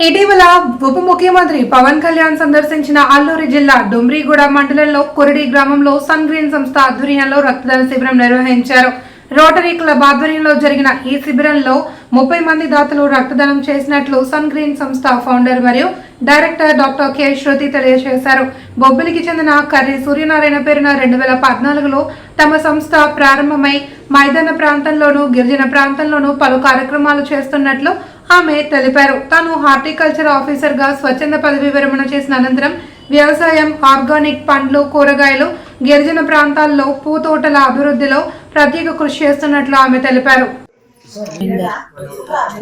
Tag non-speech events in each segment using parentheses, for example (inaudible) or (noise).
ఇటీవల ఉప ముఖ్యమంత్రి పవన్ కళ్యాణ్ సందర్శించిన అల్లూరి జిల్లా డుమ్రిగూడ మండలంలో కొరిడి గ్రామంలో సన్ గ్రీన్ సంస్థ ఆధ్వర్యంలో రక్తదాన శిబిరం నిర్వహించారు. రోటరీ క్లబ్ ఆధ్వర్యంలో జరిగిన ఈ శిబిరంలో ముప్పై మంది దాతలు రక్తదానం చేసినట్లు సన్ గ్రీన్ సంస్థ ఫౌండర్ మరియు డైరెక్టర్ డాక్టర్ కె. శృతి తెలియజేశారు. బొబ్బిలికి చెందిన కర్రి సూర్యనారాయణ పేరున రెండు వేల పద్నాలుగులో తమ సంస్థ ప్రారంభమై మైదాన ప్రాంతంలోనూ గిరిజన ప్రాంతంలోనూ పలు కార్యక్రమాలు చేస్తున్నట్లు ఆమె తెలిపారు. తాను హార్టికల్చర్ ఆఫీసర్గా స్వచ్ఛంద పదవి విరమణ చేసిన అనంతరం వ్యవసాయం ఆర్గానిక్ పండ్లు కూరగాయలు గిరిజన ప్రాంతాల్లో పూతోటల అభివృద్ధిలో ప్రత్యేక కృషి చేస్తున్నట్లు ఆమె తెలిపారు.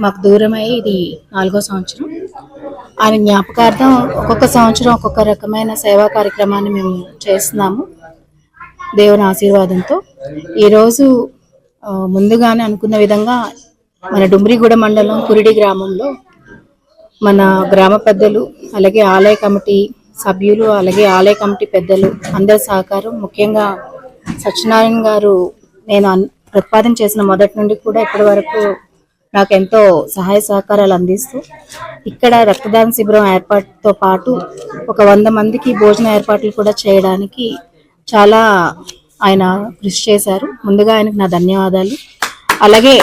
మాకు దూరమై ఇది నాలుగో సంవత్సరం. ఆయన జ్ఞాపకార్థం ఒక్కొక్క సంవత్సరం ఒక్కొక్క రకమైన సేవా కార్యక్రమాన్ని మేము చేస్తున్నాము దేవుని ఆశీర్వాదంతో. ఈరోజు ముందుగానే అనుకున్న విధంగా మన డుమ్రిగూడ మండలం కురిడి గ్రామంలో మన గ్రామ పెద్దలు అలాగే ఆలయ కమిటీ సభ్యులు అలాగే ఆలయ కమిటీ పెద్దలు అందరి సహకారం. ముఖ్యంగా సత్యనారాయణ గారు నేను ప్రతిపాదన చేసిన మొదటి నుండి కూడా ఇప్పటి వరకు నాకు ఎంతో సహాయ సహకారాలు అందిస్తూ ఇక్కడ రక్తదాన శిబిరం ఏర్పాటుతో పాటు ఒక వంద మందికి భోజన ఏర్పాట్లు కూడా చేయడానికి చాలా ఆయన కృషి చేశారు. ముందుగా ఆయనకు నా ధన్యవాదాలు. అలాగే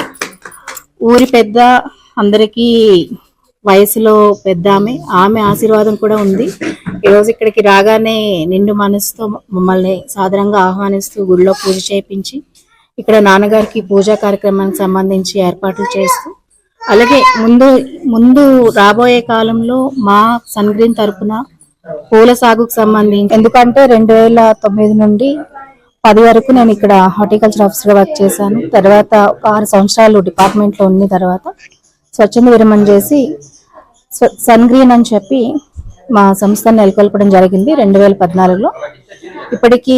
ఊరి పెద్ద అందరికీ వయసులో పెద్ద ఆమె. ఆమె ఆశీర్వాదం కూడా ఉంది. ఈరోజు ఇక్కడికి రాగానే నిండు మనసుతో మమ్మల్ని సాధారణంగా ఆహ్వానిస్తూ గుడిలో పూజ చేయించి ఇక్కడ నాన్నగారికి పూజా కార్యక్రమానికి సంబంధించి ఏర్పాట్లు చేస్తూ అలాగే ముందు ముందు రాబోయే కాలంలో మా సన్ గ్రీన్ తరపున పూల సాగుకు సంబంధించి ఎందుకంటే రెండు వేల తొమ్మిది నుండి పది వరకు నేను ఇక్కడ హార్టికల్చర్ ఆఫీసర్ వర్క్ చేశాను. తర్వాత ఒక ఆరు సంవత్సరాలు డిపార్ట్మెంట్లో ఉన్న తర్వాత. స్వచ్ఛంద విరమణ చేసి సన్ గ్రీన్ అని చెప్పి మా సంస్థను నెలకొల్పడం జరిగింది రెండు వేల పద్నాలుగులో. ఇప్పటికీ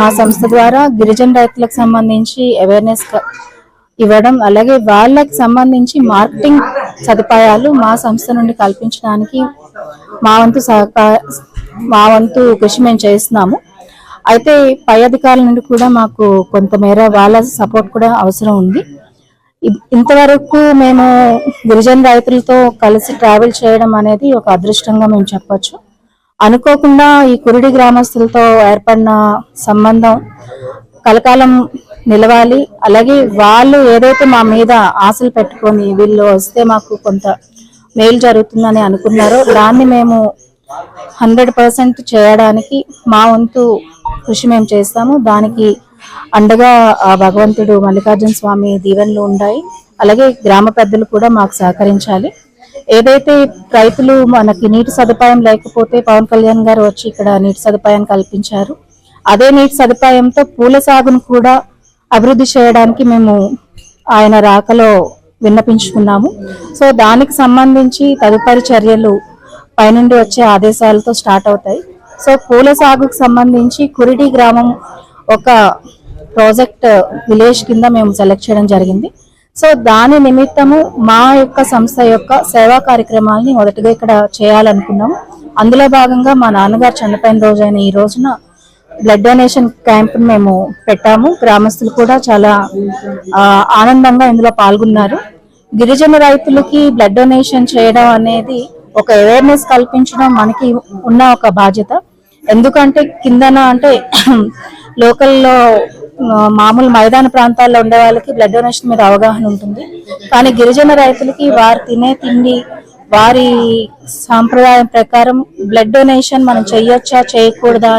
మా సంస్థ ద్వారా గిరిజన రైతులకు సంబంధించి అవేర్నెస్ ఇవ్వడం అలాగే వాళ్ళకి సంబంధించి మార్కెటింగ్ సదుపాయాలు మా సంస్థ నుండి కల్పించడానికి మా వంతు సహకార మా వంతు కృషి మేము చేస్తున్నాము. అయితే పై అధికారుల నుండి కూడా మాకు కొంతమేర వాళ్ళ సపోర్ట్ కూడా అవసరం ఉంది. ఇ- ఇంతవరకు మేము గిరిజన రైతులతో కలిసి ట్రావెల్ చేయడం అనేది ఒక అదృష్టంగా మేము చెప్పచ్చు. అనుకోకుండా ఈ కురిడి గ్రామస్తులతో ఏర్పడిన సంబంధం కలకాలం నిలవాలి. అలాగే వాళ్ళు ఏదైతే మా మీద ఆశలు పెట్టుకొని వీళ్ళు వస్తే మాకు కొంత మేలు జరుగుతుందని అనుకున్నారో దాన్ని మేము హండ్రెడ్ పర్సెంట్ చేయడానికి మా వంతు కృషి మేము చేస్తాము. దానికి అండగా ఆ భగవంతుడు మల్లికార్జున స్వామి దీవెనలు ఉన్నాయి అలాగే గ్రామ పెద్దలు కూడా మాకు సహకరించాలి. ఏదైతే రైతులు మనకి నీటి సదుపాయం లేకపోతే పవన్ కళ్యాణ్ గారు వచ్చి ఇక్కడ నీటి సదుపాయాన్ని కల్పించారు. అదే నీటి సదుపాయంతో పూల సాగును కూడా అభివృద్ధి చేయడానికి మేము ఆయన రాకలో విన్నపించుకున్నాము. సో దానికి సంబంధించి తదుపరి చర్యలు పైనుండి వచ్చే ఆదేశాలతో స్టార్ట్ అవుతాయి. సో పూల సాగుకు సంబంధించి కురిడి గ్రామం ఒక ప్రాజెక్ట్ విలేజ్ కింద మేము సెలెక్ట్ చేయడం జరిగింది. సో దాని నిమిత్తము మా యొక్క సంస్థ యొక్క సేవా కార్యక్రమాలని మొదటగా ఇక్కడ చేయాలనుకున్నాము. అందులో భాగంగా మా నాన్నగారు చనిపోయిన రోజైన ఈ రోజున బ్లడ్ డొనేషన్ క్యాంప్ మేము పెట్టాము. గ్రామస్తులు కూడా చాలా ఆనందంగా ఇందులో పాల్గొన్నారు. గిరిజన రైతులకి బ్లడ్ డొనేషన్ చేయడం అనేది ఒక అవేర్నెస్ కల్పించడం మనకి ఉన్న ఒక బాధ్యత. ఎందుకంటే కిందన అంటే (clears throat) లోకల్లో మామూలు మైదాన ప్రాంతాల్లో ఉండే వాళ్ళకి బ్లడ్ డొనేషన్ మీద అవగాహన ఉంటుంది. కానీ గిరిజన రైతులకి వారు తినే తిండి వారి సాంప్రదాయం ప్రకారం బ్లడ్ డొనేషన్ మనం చేయొచ్చా చేయకూడదా